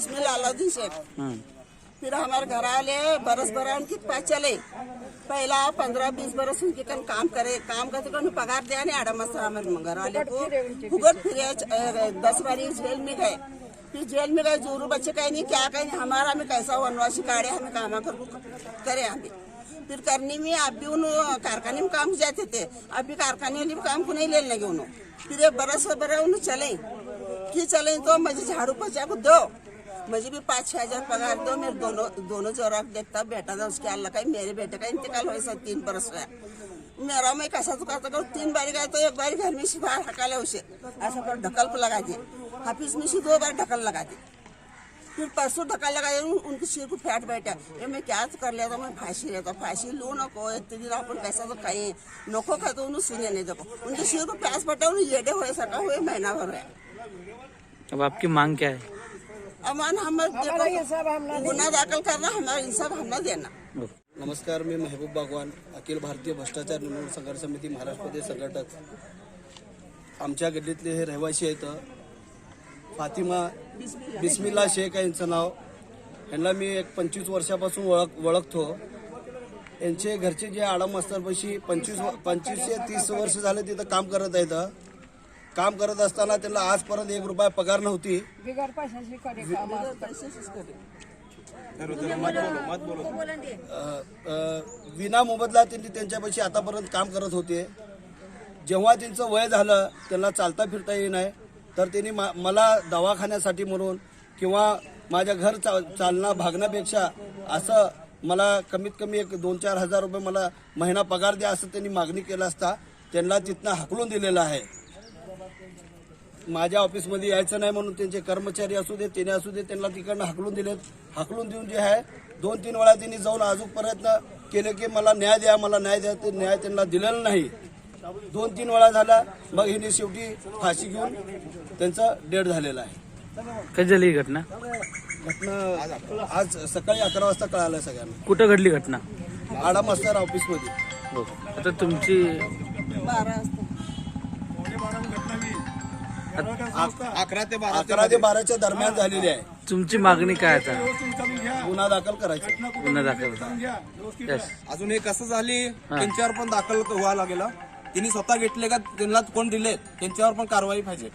बिस्मिल्लाह अलाउद्दीन शेख हम्म. फिर हमारे घर वाले बरस भरा उनकी पास चले। पहला पंद्रह बीस बरस उनके कन काम करे काम करते उन्हें पगार दिया नहीं आड़ा मसा हमारे घर वाले को। भुगत फिरे दस बारी जेल में गए। फिर जेल में गए जोरू बच्चे कहे नहीं क्या कहें हमारा हमें कैसा वनवासी काढ़े हमें काम कर करे हमें फिर करने में आप भी उन कारखाने में काम जाते थे। अब भी कारखाने वाले भी काम को नहीं लेने लगे उन्होंने फिर बरस बरस उन्हें चले। कि चले तो मुझे झाड़ू पोछा को दो। मुझे भी पाँच, छह हज़ार पगार दो, मेरे दोनों दोनों जोरा देखता, बेटा था, उसके अल्लाह का, मेरे बेटे का इंतकाल हुआ सब तीन बरस हुआ। मेरा मैं कैसा तो करता करूँ तीन बारी गए तो एक बार घर में से बाहर हकाले उसे। ऐसा कर ढकल को लगा दिए। हाफिज में से दो बार ढकल लगा दी फिर परसों लगाया उन- उनके सिर को फैट बैठा। ये मैं क्या तो कर था मैं फांसी लेता, फांसी लू नको इतने दिन अपन कैसा तो कहीं नको खा तो उन्हें सुने नहीं देखो उनके सिर को प्यास पटा उन्हें येडे हुए सका हुए महीना भर है अब आपकी मांग क्या है? अमान गुन्हा दाखल करना हमारा इंसाफ हमने देना। नमस्कार मी मेहबूब बागवान अखिल भारतीय भ्रष्टाचार निर्मूलन संघर्ष समिती महाराष्ट्र प्रदेश संघटक आमच्या गल्लीतले हे रहिवासी आहेत फातिमा बिस्मिल्ला शेख आहे यांचं नाव. यांना मी एक पंचवीस वर्षापासून ओळख ओळखतो. यांचे घरचे जे आडम मास्तरपाशी पंचवीस पंचवीस ते तीस वर्ष झाले तिथं काम करत आहेत. काम करत असताना त्यांना आजपर्यंत एक रुपया पगार नव्हती. बिगर पैशाची करे काम अ, अ, विना मोबदला त्यांनी त्यांच्यापाशी आतापर्यंत काम करत होते. जेव्हा त्यांचं वय झालं त्यांना चालता फिरता येई नाही. तर त्यांनी मा- मला दवाखान्यासाठी म्हणून किंवा माझ्या घर चा चालना भागण्यापेक्षा असं मला कमीत कमी एक दोन चार हजार रुपये मला महिना पगार द्या असं त्यांनी मागणी केलं असता त्यांना तिथनं हाकलून दिलेलं आहे. माझ्या ऑफिसमध्ये यायचं नाही म्हणून त्यांचे कर्मचारी असू दे त्याने असू दे त्यांना तिकडनं हाकलून दिलेत. हाकलून देऊन जे आहे दोन तीन वेळा त्यांनी जाऊन अजून प्रयत्न केले की मला न्याय द्या मला न्याय द्या ते न्याय त्यांना दिलेला नाही. दोन तीन वेळा झाला मग हिने शेवटी फाशी घेऊन त्यांचं डेड झालेलं आहे. कधी झाली ही घटना? घटना आज सकाळी अकरा वाजता कळालं सगळ्यांना. कुठं घडली घटना? आडा मास्तर ऑफिसमध्ये हो. आता तुमची बारा वाजता. अकरा ते बारा अकरा ते बाराच्या दरम्यान झालेली आहे. तुमची मागणी काय आता? गुन्हा दाखल करायचा. गुन्हा दाखल. Yes. अजून हे कसं झाली? त्यांच्यावर पण दाखल व्हावं लागेल त्यांनी स्वतः घेतले का? त्यांना कोण दिले त्यांच्यावर पण कारवाई पाहिजे.